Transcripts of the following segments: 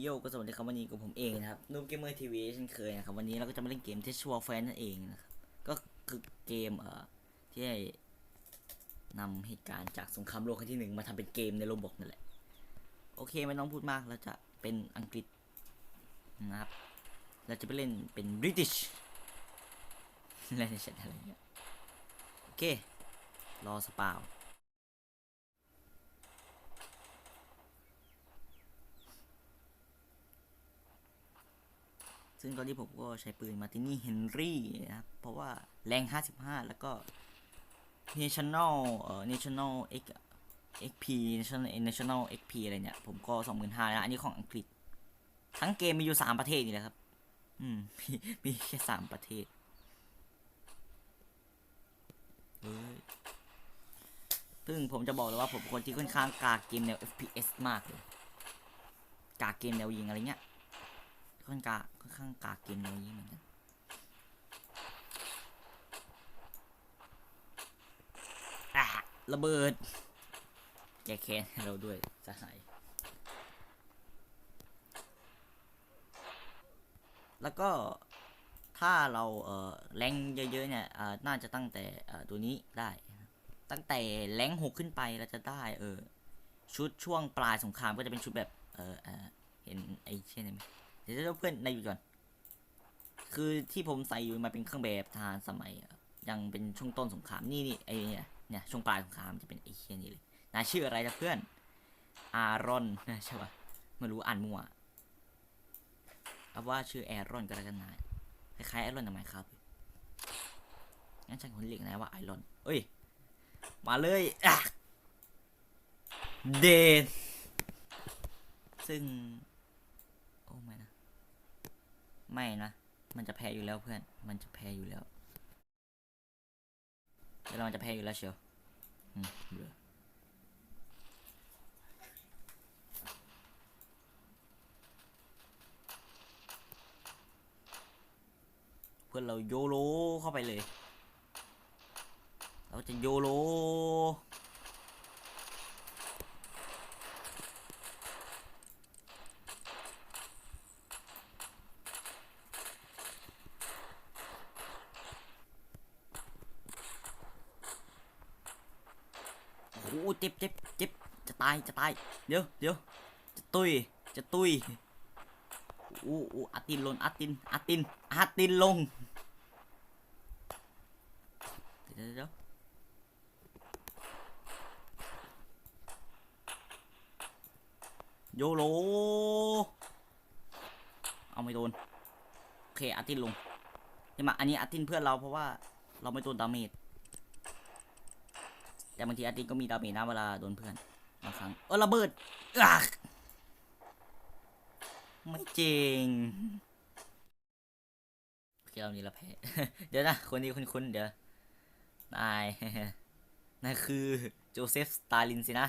โยก็สวัสดีครับวันนี้กับผมเองนะครับนูบเกมเมอร์ทีวีเช่นเคยนะครับวันนี้เราก็จะมาเล่นเกมเทชวแฟนนั่นเองนะครับก็คือเกมเอ่อที่ได้นำเหตุการณ์จากสงครามโลกครั้งที่หนึ่งมาทำเป็นเกมในโรบอทนั่นแหละ โอเคไม่ต้องพูดมากเราจะเป็นอังกฤษนะครับเราจะไปเล่นเป็นบริติชเล่นในเช่นอะไรเงี้ยโอเครอสปาว ซึ่งตอนนี้ผมก็ใช้ปืนมาตินี่เฮนรี่นะครับ เพราะว่าแรง 55 แล้วก็ National เอ่อ National X XP National National XP อะไรเนี่ย ผมก็ 25,000แล้วอันนี้ของอังกฤษ ทั้งเกมมีอยู่ 3 ประเทศนี่แหละครับ อืม มีมีแค่ 3 ประเทศเฮ้ยซึ่งผมจะบอกเลยว่าผมคนที่ค่อนข้างกากเกมแนว FPS มากเลย กากเกมแนวยิงอะไรเงี้ย ค่อนกาค่อนข้างกากเกมนวนี้เหมือนกันอะระเบิดแกแค้นเราด้วยสหาย แล้วก็ถ้าเราเอ่อแรงเยอะๆเนี่ยอ่าน่าจะตั้งแต่เออตัวนี้ได้ ตั้งแต่แรงหกขึ้นไปเราจะได้เออชุดช่วงปลายสงครามก็จะเป็นชุดแบบเออเออเห็นไอ้เช่นไหม ดี๋ยวจะเพื่อนในอยู่ก่อน คือที่ผมใส่อยู่มาเป็นเครื่องแบบทหารสมัย ยังเป็นช่วงต้นสงครามนี่นี่ไอเนี่ยเนี่ยช่วงปลายสงครามจะเป็นไอเคียนี่เลยนาชื่ออะไรนะเพื่อน อารอนใช่ปะไม่รู้อ่านมั่วเอาว่าชื่อแอรอนก็แล้วกันนายคล้ายๆแอรอนทำไมครับงั้นฉันคนเรียกนายว่าไอรอนเอ้ย มาเลยเดนซึ่ง โอ้ไม่น ไม่นะ มันจะแพ้อยู่แล้วเพื่อน มันจะแพ้อยู่แล้วแล้วมันจะแพ้อยู่แล้วเชียวอืมเบื่อเพื่อนเราโยโลเข้าไปเลย เราจะโยโล เจ็บเจ็บเจ็บจะตายจะตายเดี๋ยวเดี๋ยวจะตุยจะตุยอู้อู้อาตินลงอาตินอาตินอาตินลงเดี๋ยวเดี๋ยวเดี๋ยวโยโลเอาไม่โดนโอเคอาตินลงใช่ไหมอันนี้อาตินเพื่อนเราเพราะว่าเราไม่โดนดาเมจ แต่บางทีอาร์ติก็มีดาเมจนะเวลาโดนเพื่อนบางครั้งเออระเบิดอักไม่จริงโอเคเรานี้เราแพ้เดี๋ยวนะคนนี้คุ้นๆเดี๋ยวนายนายคือโจเซฟสตาลินสินะ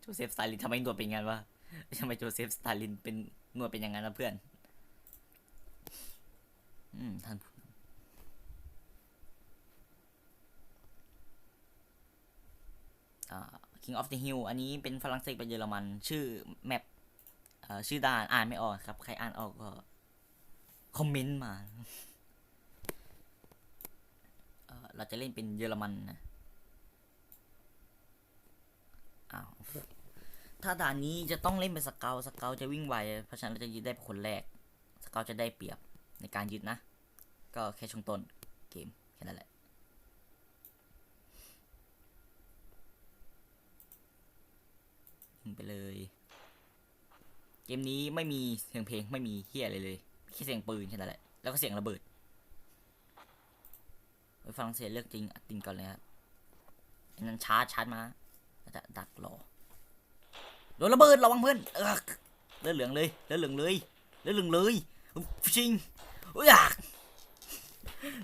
โจเซฟสตาลินทำไมหนวดเป็นอย่างนั้นวะทำไมโจเซฟสตาลินเป็นหนวดเป็นอย่างนั้นนะเพื่อนอืมท่านผู้ อ่า King of the Hill อันนี้เป็นฝรั่งเศสเป็นเยอรมัน ชื่อแมปชื่อด่านอ่านไม่ออกครับ ใครอ่านออกก็ คอมเมนต์มาเอ่อเราจะเล่นเป็นเยอรมันนะอ้าวถ้าด่านนี้จะต้องเล่นเป็นสเกลสเกลจะวิ่งไว เพราะฉะนั้นเราจะยึดได้เป็นคนแรก สเกลจะได้เปรียบในการยึดนะ ก็แค่ช่วงต้นเกมแค่นั้นแหละ ยิง ไปเลย เกมนี้ไม่มีเสียงเพลงไม่มีเฮียอะไรเลยแค่เสียงปืนแค่นั้นแหละแล้วก็เสียงระเบิดไปฝรั่งเศสเลือกจริงอัดตินก่อนเลยครับนั้นชาร์จชาร์จมาจะดักรอโดนระเบิดระวังเพื่อนเออเลือดเหลืองเลยเลือดเหลืองเลยเลือดเหลืองเลยชิงอุ้ยอะ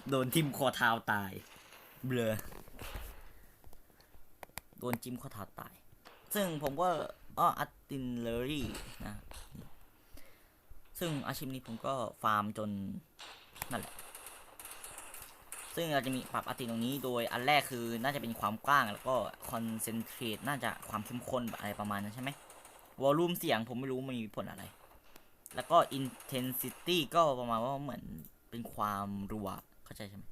โดนทิมคอเท้าตาย เบลอโดนจิ้มข้อเท้าตาย ซึ่งผมก็ อ้ออัตตินเลอรี่นะ ซึ่งอาชีพนี้ผมก็ฟาร์มจน นั่นแหละ ซึ่งเราจะมีปรับอัตตินตรงนี้โดยอันแรกคือน่าจะเป็นความกว้างแล้วก็คอนเซนเทรตน่าจะความเข้มข้นอะไรประมาณนั้นใช่ไหมวอลลุ่มเสียงผมไม่รู้มันมีผลอะไร แล้วก็ intensity ก็ประมาณว่าเหมือนเป็นความรัวเข้าใจใช่ไหม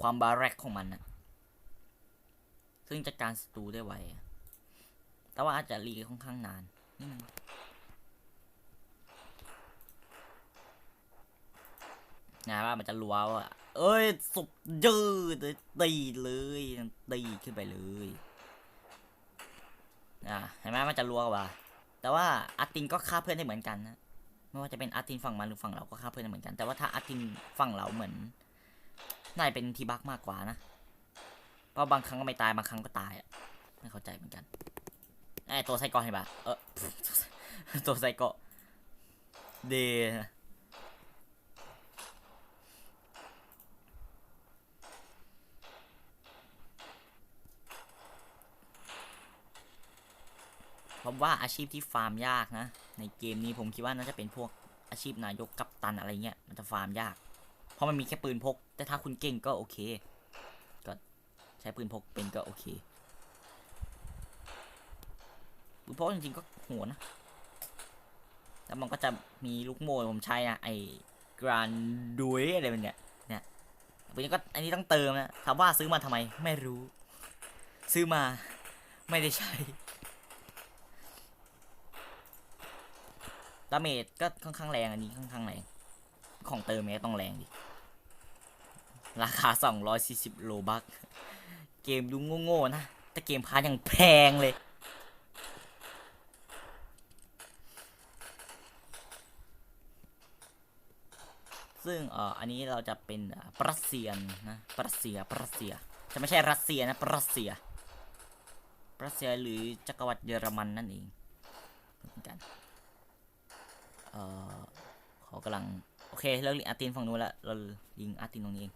ความบาแรกของมันนะซึ่งจัดการศัตรูได้ไวอะ แต่ว่าอาจจะรีค่อนข้างนานนิดนึงนะว่ามันจะรัวว่าเอ้ยสุดยืดตีเลยตีขึ้นไปเลยอะเห็นไหมมันจะรัวกว่า แต่ว่าอาร์ตินก็ฆ่าเพื่อนได้เหมือนกันนะไม่ว่าจะเป็นอาร์ตินฝั่งมันหรือฝั่งเราก็ฆ่าเพื่อนได้เหมือนกันแต่ว่าถ้าอาร์ตินฝั่งเราเหมือนน่าจะเป็นทีบักมากกว่านะเพราะบางครั้งก็ไม่ตายบางครั้งก็ตายอะไม่เข้าใจเหมือนกัน ไอตัวไซโกอเห็นปะเออตัวไซโกอเดผมว่าอาชีพที่ฟาร์มยากนะ ในเกมนี้ผมคิดว่าน่าจะเป็นพวกอาชีพนายกกัปตันอะไรเงี้ยมันจะฟาร์มยาก เพราะมันมีแค่ปืนพก แต่ถ้าคุณเก่งก็โอเค ก็ใช้ปืนพกเป็นก็โอเค ปืนพกจริงๆก็โหดนะ แล้วมันก็จะมีลูกโม่ผมใช้นะไอ้กรานดุยอะไรเป็นเนี่ยเนี่ยปืนก็อันนี้ต้องเติมนะถามว่าซื้อมาทำไมไม่รู้ ซื้อมาไม่ได้ใช้ดาเมจก็ค่อนข้างแรงอันนี้ค่อนข้างแรง ของเติมเนี่ยต้องแรงดิ ราคา 240 โลบัก เกมดูโง่ๆนะ แต่เกมพาร์ทยังแพงเลย ซึ่งเอ่ออันนี้เราจะเป็นปรัสเซียนนะปรัสเซียปรัสเซียจะไม่ใช่รัสเซียนะปรัสเซียปรัสเซียหรือจักรวรรดิเยอรมันนั่นเองเหมือนกันเอ่อเขากำลังโอเคเลิกยิงอาร์ตินฝั่งนู้นละเรายิงอาร์ตินตรงนี้เอง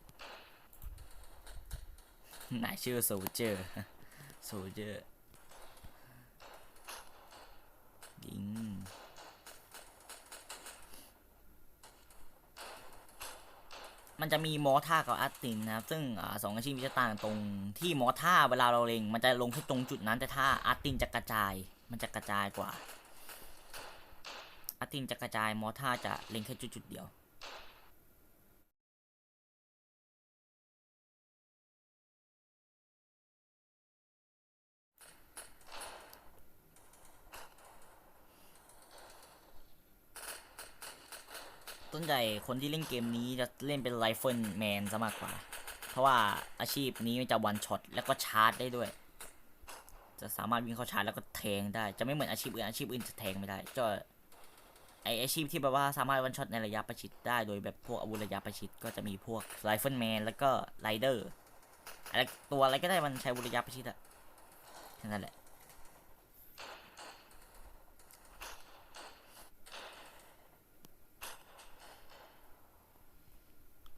นายชื่อโซเจอร์โซเจอร์ยิง มันจะมีมอท่ากับอาร์ตินนะครับ ซึ่งอสองอาชีพมีจะต่างตรงที่มอท่าเวลาเราเล็ง มันจะลงแค่ตรงจุดนั้นแต่ถ้าอาร์ตินจะกระจาย มันจะกระจายกว่าอาร์ตินจะกระจายมอท่าจะเล็งแค่จุดจุดๆเดียว ต้นใหญ่คนที่เล่นเกมนี้จะเล่นเป็นไรเฟิลแมนซะมากกว่า เพราะว่าอาชีพนี้มันจะวันช็อตแล้วก็ชาร์จได้ด้วย จะสามารถวิ่งเข้าชาร์จแล้วก็แทงได้ จะไม่เหมือนอาชีพอื่นอาชีพอื่นจะแทงไม่ได้จะไออาชีพที่แบบว่าสามารถวันช็อตในระยะประชิดได้โดยแบบพวกอาวุธระยะประชิดก็จะมีพวกไรเฟิลแมนแล้วก็ไรเดอร์อะไรตัวอะไรก็ได้มันใช้วุธระยะประชิดอะแค่นั้นแหละ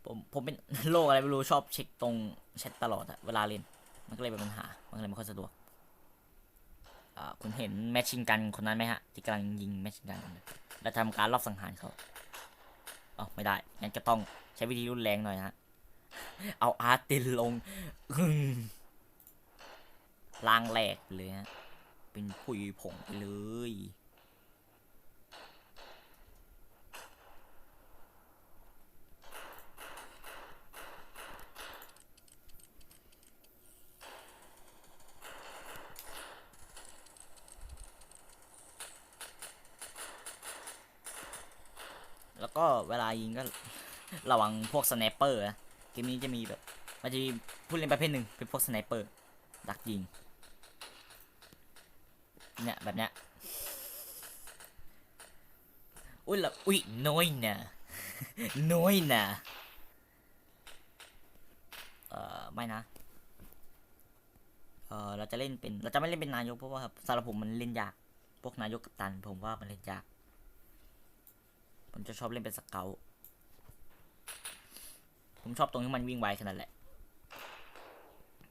ผมผมเป็นโรคอะไรไม่รู้ชอบเช็คตรงแชทตลอดอะเวลาเล่น มันก็เลยเป็นปัญหา มันก็เลยไม่ค่อยสะดวกคุณเห็นแมชชิงกันคนนั้นไหมฮะ ที่กำลังยิงแมชชิงกัน แล้วทำการรอบสังหารเขาอ๋อไม่ได้งั้นก็ต้องใช้วิธีรุนแรงหน่อยนะฮะเอาอาร์ตินลงอื้อล่างแหลกเลยฮะเป็นผุยผงไปเลย แล้วก็เวลายิงก็ระวังพวกสไนเปอร์นะเกมนี้จะมีแบบมันจะมีผู้เล่นประเภทหนึ่งเป็นพวกสไนเปอร์ดักยิงเนี่ยแบบเนี้ยอุ้ยละอุ้ยน้อยนะน้อยนะเอ่อไม่นะเอ่อเราจะเล่นเป็นเราจะไม่เล่นเป็นนายกเพราะว่าสำหรับผมมันเล่นยากพวกนายกกัปตัน ผมว่ามันเล่นยาก ผมจะชอบเล่นเป็นสเกลผมชอบตรงที่มันวิ่งไวแค่นั้นแหละ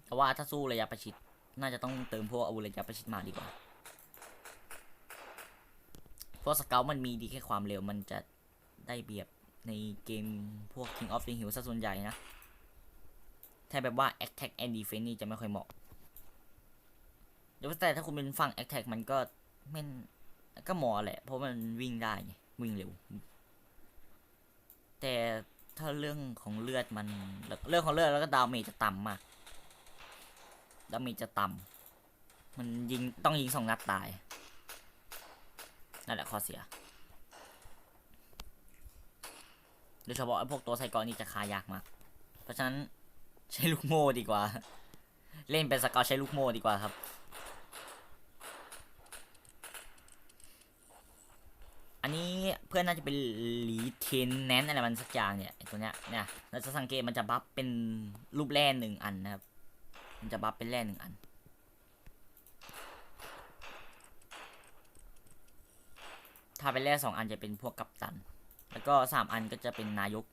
แต่ว่าถ้าสู้ระยะประชิด น่าจะต้องเติมพวกอาวุธระยะประชิดมาดีกว่า เพราะสเกลมันมีดีแค่ความเร็วมันจะได้เปรียบในเกมพวก King of the Hill ซะส่วนใหญ่นะ ถ้าแบบว่า Attack and Defense นี่จะไม่ค่อยเหมาะเดี๋ยวแต่ถ้าคุณเป็นฝั่ง Attack มันก็ไม่ก็หมอแหละ เพราะมันวิ่งได้ไงวิ่งเร็ว แต่ถ้าเรื่องของเลือดมันเรื่องของเลือดแล้วก็ดาเมจจะต่ำมากดาเมจจะต่ำมันยิงต้องยิงสองนัดตายนั่นแหละข้อเสียโดยเฉพาะไอ้พวกตัวไซกอนี่จะคายากมาก เพราะฉะนั้นใช้ลูกโม่ดีกว่า เล่นเป็นสกอใช้ลูกโม่ดีกว่าครับ อันนี้ เพื่อนน่าจะเป็นลีเทนแนนอะไรมันสักอย่างเนี่ยตัวเนี้ยเนี่ยเราจะสังเกตมันจะบัฟเป็นรูปแร่หนึ่งอันนะครับ มันจะบัฟเป็นแร่หนึ่งอัน ถ้าเป็นแร่สองอันจะเป็นพวกกัปตัน แล้วก็สามอันก็จะเป็นนายก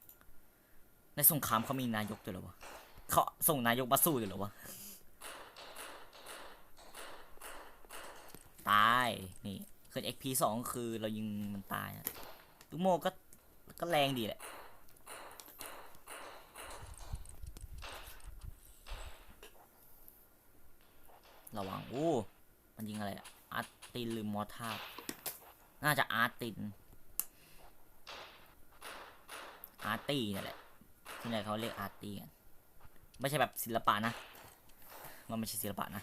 ในสงครามเขามีนายกด้วยหรอวะเขาส่งนายกมาสู้ด้วยหรอวะตาย นี่คือ XP สองคือเรายิงมันตายนะ ลูกโม่ก็ก็แรงดีแหละระวังโอ้มันยิงอะไรอาร์ตินหรือมอร์ทาร์น่าจะอาร์ติน อาร์ตี้นั่นแหละที่ไหนเขาเรียกอาร์ตี้กันไม่ใช่แบบศิลปะนะ มันไม่ใช่ศิลปะนะ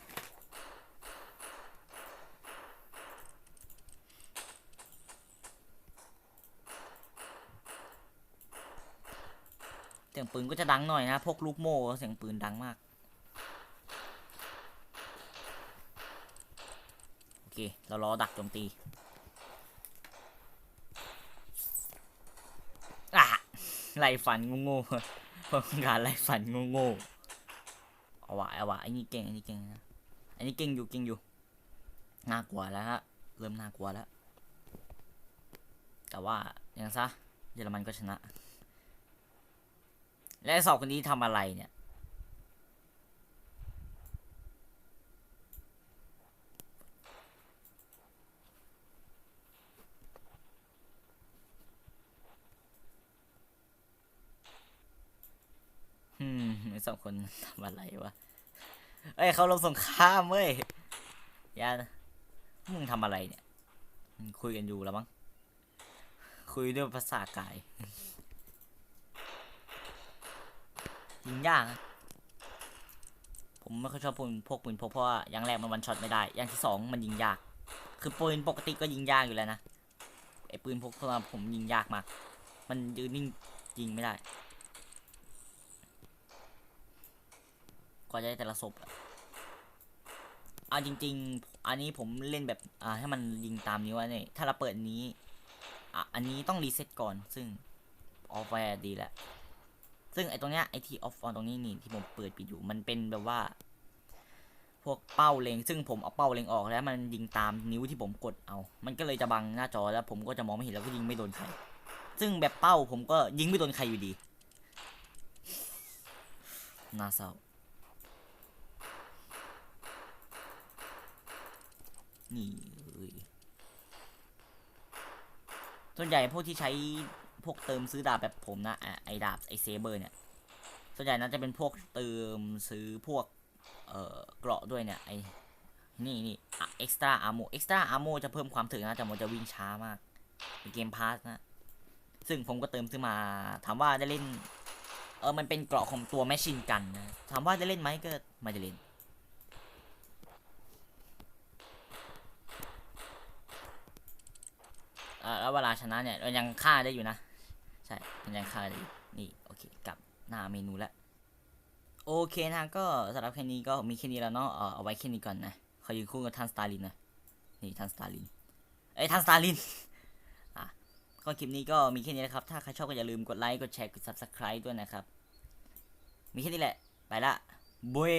สียงปืนก็จะดังหน่อยนะ พวกลูกโม่เสียงปืนดังมาก โอเค เรารอดักโจมตีอะไล่ฟันโง่ๆพวกการไล่ฟันโง่ๆเอาวะเอาวะไอ้นี่เก่งไอ้นี่เก่งนะไอ้นี่เก่งอยู่เก่งอยู่ น่ากลัวแล้วฮะ เริ่มน่ากลัวแล้ว แต่ว่าย่างซะเยอรมันก็ชนะ และสองคนนี้ทำอะไรเนี่ย อืมสองคนทำอะไรวะ เอ้ย เขาลงสงครามเว้ยย่านมึงทำอะไรเนี่ยมึงคุยกันอยู่แล้วมั้ง คุยด้วยภาษากาย ยิงยากนะผมไม่ค่อยชอบปืนพกปืนพกเพราะว่าอย่างแรกมันวันช็อตไม่ได้ อย่างที่สองมันยิงยาก คือปืนปกติก็ยิงยากอยู่แล้วนะไอ้ปืนพกสำหรับผมยิงยากมาก มันยืนนิ่งยิงไม่ได้กว่าจะได้แต่ละศพอะเอาจริง ๆ อันนี้ผมเล่นแบบอ่าให้มันยิงตามนี้ว่าเนี่ยถ้าเราเปิดนี้อะอันนี้ต้องรีเซ็ตก่อนซึ่งออฟไว้ดีแหละ ซึ่งไอ้ตรงเนี้ยไอ้ที่ออฟออนตรงนี้นี่ที่ผมเปิดปิดอยู่มันเป็นแบบว่า พวกเป้าเล็งซึ่งผมเอาเป้าเล็งออกแล้วมันยิงตามนิ้วที่ผมกดเอา มันก็เลยจะบังหน้าจอแล้ว ผมก็จะมองไม่เห็นแล้วก็ยิงไม่โดนใคร ซึ่งแบบเป้าผมก็ยิงไม่โดนใครอยู่ดีน่าเศร้านี่เอ้ยส่วนใหญ่พวกที่ใช้ พวกเติมซื้อดาบแบบผมนะอะไอดาบไอเซเบอร์เนี่ยส่วนใหญ่น่าจะเป็นพวกเติมซื้อพวกเอ่อเกราะด้วยเนี่ยไอนี่นี่เอ็กซ์ตร้าอาร์โมเอ็กซ์ตร้าอาร์โมจะเพิ่มความถึงนะแต่มันจะวิ่งช้ามากในเกมพาสนะซึ่งผมก็เติมซื้อมาถามว่าได้เล่นเออมันเป็นเกราะของตัวแมชชินกันนะถามว่าได้เล่นไหมก็ไม่ได้เล่นเออแล้วเวลาชนะเนี่ยเรายังฆ่าได้อยู่นะ ใช่มันยังฆ่าด้อยู่นี่โอเคกลับหน้าเมนูแล้วโอเคนะก็สำหรับแค่นี้ก็มีแค่นี้แล้วเนาะเออเอาไว้แค่นี้ก่อนนะขอยืนคู่กับท่านสตาลินนะนี่ท่านสตาลินเอ้ยท่านสตาลินอะก็คลิปนี้ก็มีแค่นี้นะครับ ถ้าใครชอบก็อย่าลืมกดไลค์กดแชร์กด subscribe ด้วยนะครับ มีแค่นี้แหละ ไปละบุย